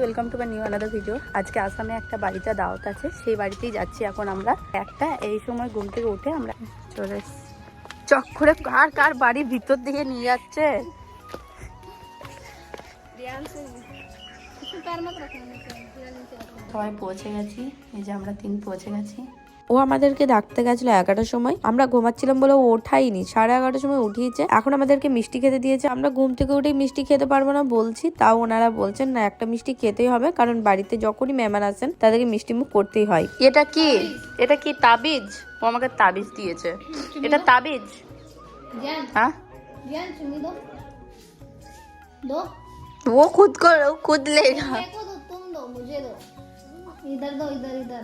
Welcome to my new another video আজকে আসামে একটা বাড়িতে দাওয়াত আছে। সেই বাড়িতেই যাচ্ছি এখন আমরা। একটা, এই সময় ঘুম থেকে উঠে আমরা চলে চক্করে চক করে কার কার বাড়ি ভিতর দিকে নিয়ে যাচ্ছে? সবাই পৌঁছে গেছি। এই যে আমরা তিন পৌঁছে গেছি। ও আমাদেরকে ডাকতে গেছিল এগারোটার সময় আমরা ঘুমাচ্ছিলাম বলে ও ওঠাইনি সাড়ে এগারোটার সময় উঠিয়েছে এখন আমাদেরকে মিষ্টি খেতে দিয়েছে আমরা ঘুম থেকে উঠেই মিষ্টি খেতে পারবো না বলছি তাও ওনারা বলছেন না একটা মিষ্টি খেতেই হবে কারণ বাড়িতে যখনই মেহমান আসেন তাদেরকে মিষ্টি মুখ করতেই হয় এটা কি এটা কি তাবিজ ও আমাকে তাবিজ দিয়েছে এটা তাবিজ ज्ञान হ্যাঁ ज्ञान चुनी दो दो वो खुद को खुद लेगा मेरे को दो तुम दो मुझे दो इधर दो इधर इधर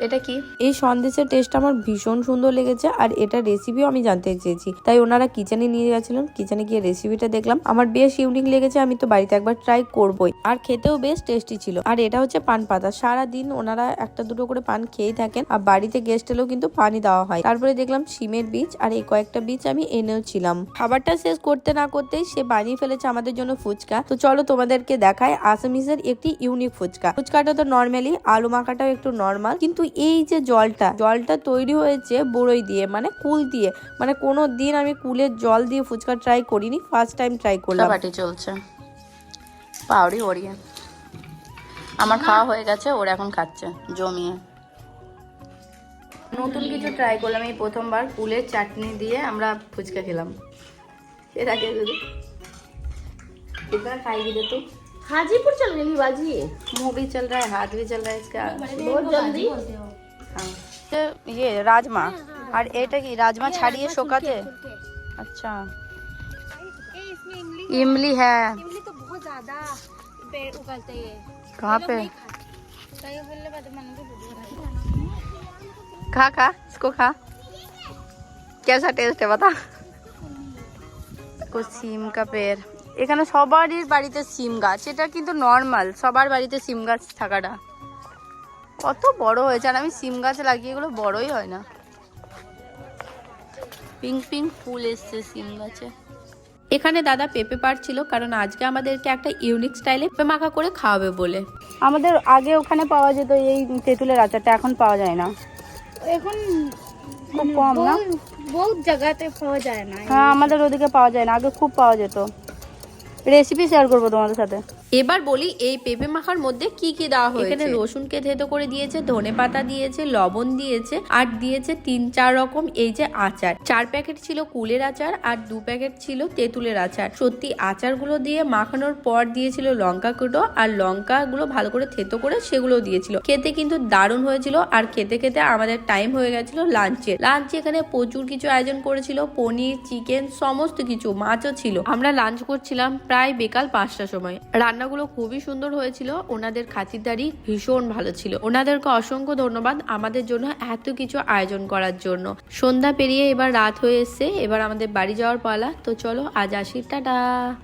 এটা কি? এই সন্দেশের টেস্ট আমার ভীষণ সুন্দর লেগেছে আর এটা রেসিপিও আমি জানতে চেয়েছি। তাই ওনারা কিচেনে নিয়ে গেছিলেন। কিচেনে গিয়ে রেসিপিটা দেখলাম। আমার বেশ ইউনিক লেগেছে, আমি তো বাড়িতে একবার ট্রাই করবই। আর খেতেও বেশ টেস্টি ছিল। আর এটা হচ্ছে পান পাতা। সারা দিন ওনারা একটা দুটো করে পান খেয়েই থাকেন আর বাড়িতে গেস্ট এলেও কিন্তু পানি দেওয়া হয়। তারপরে দেখলাম সিমের বীজ আর এই কয়েকটা বীজ আমি এনেও ছিলাম। খাবারটা শেষ করতে না করতেই সে বানিয়ে ফেলেছে আমাদের জন্য ফুচকা। তো চলো তোমাদেরকে দেখায় আসামিসের একটি ইউনিক ফুচকা। ফুচকাটা তো নর্মালি আলু মাখাটাও একটু নর্মাল কিন্তু এই যে জলটা জলটা তৈরি হয়েছে বড়ই দিয়ে মানে কুল দিয়ে মানে কোনো দিন আমি কুলের জল দিয়ে ফুচকা ট্রাই করিনি ফার্স্ট টাইম ট্রাই করলাম পাটি চলছে পাউরি ওড়িয়ে আমার খাওয়া হয়ে গেছে ওর এখন খাচ্ছে জমিয়ে নতুন কিছু ট্রাই করলাম এই প্রথমবার কুলের চাটনি দিয়ে আমরা ফুচকা খেলাম এর আগে শুধু कितना खाएगी रे तू हाजीपुर चल गई बाजी मूवी चल रहा है हाथ भी चल रहा है इसका बहुत जल्दी ইয়ে রাজমা। আর এটা কি রাজমা ছাড়িয়ে শোকাতে? আচ্ছা। ইমলি হ্যাঁ। খা খা बहुत ज्यादा पेड़ उगलते है कहाँ টেস্ট है সিম কা পের এখানে সবারই বাড়িতে সিম গাছ। এটা কিন্তু নর্মাল সবার বাড়িতে সিম গাছ থাকাটা। কত বড় হয়েছে আর আমি সিম গাছ লাগিয়ে এগুলো বড়ই হয় না। পিঙ্ক পিঙ্ক ফুল এসছে সিম গাছে। এখানে দাদা পেঁপে পাড়ছিল কারণ আজকে আমাদেরকে একটা ইউনিক স্টাইলে পেঁপে মাখা করে খাওয়াবে বলে। আমাদের আগে ওখানে পাওয়া যেত এই তেঁতুলের আচারটা এখন পাওয়া যায় না। এখন খুব কম না? বহুত জায়গাতে পাওয়া যায় না। হ্যাঁ আমাদের ওদিকে পাওয়া যায় না আগে খুব পাওয়া যেত। রেসিপি শেয়ার করব তোমাদের সাথে। এবার বলি, এই পেঁপে মাখার মধ্যে কি কি দেওয়া হয়েছে? এখানে রসুনকে থেতো করে দিয়েছে, ধনে পাতা দিয়েছে, লবণ দিয়েছে, আর দিয়েছে তিন চার রকম এই যে আচার। চার প্যাকেট ছিল কুলের আচার, আর দু প্যাকেট ছিল তেঁতুলের আচার। সত্যি আচারগুলো দিয়ে মাখানোর পর দিয়েছিল লঙ্কা কুটো, আর লঙ্কাগুলো ভালো করে থেতো করে সেগুলো দিয়েছিল। খেতে কিন্তু দারুণ হয়েছিল, আর খেতে খেতে আমাদের টাইম হয়ে গেছিল লাঞ্চের। লাঞ্চে এখানে প্রচুর কিছু আয়োজন করেছিল, পনির, চিকেন, সমস্ত কিছু, মাছও ছিল। আমরা লাঞ্চ করছিলাম প্রায় বিকাল পাঁচটার সময়। রান্নাগুলো খুবই সুন্দর হয়েছিল। ওনাদের খাতিরদারি ভীষণ ভালো ছিল। ওনাদেরকে অসংখ্য ধন্যবাদ আমাদের জন্য এত কিছু আয়োজন করার জন্য। সন্ধ্যা পেরিয়ে এবার রাত হয়ে এসছে। এবার আমাদের বাড়ি যাওয়ার পালা। তো চলো, আজ আসি। টাটা!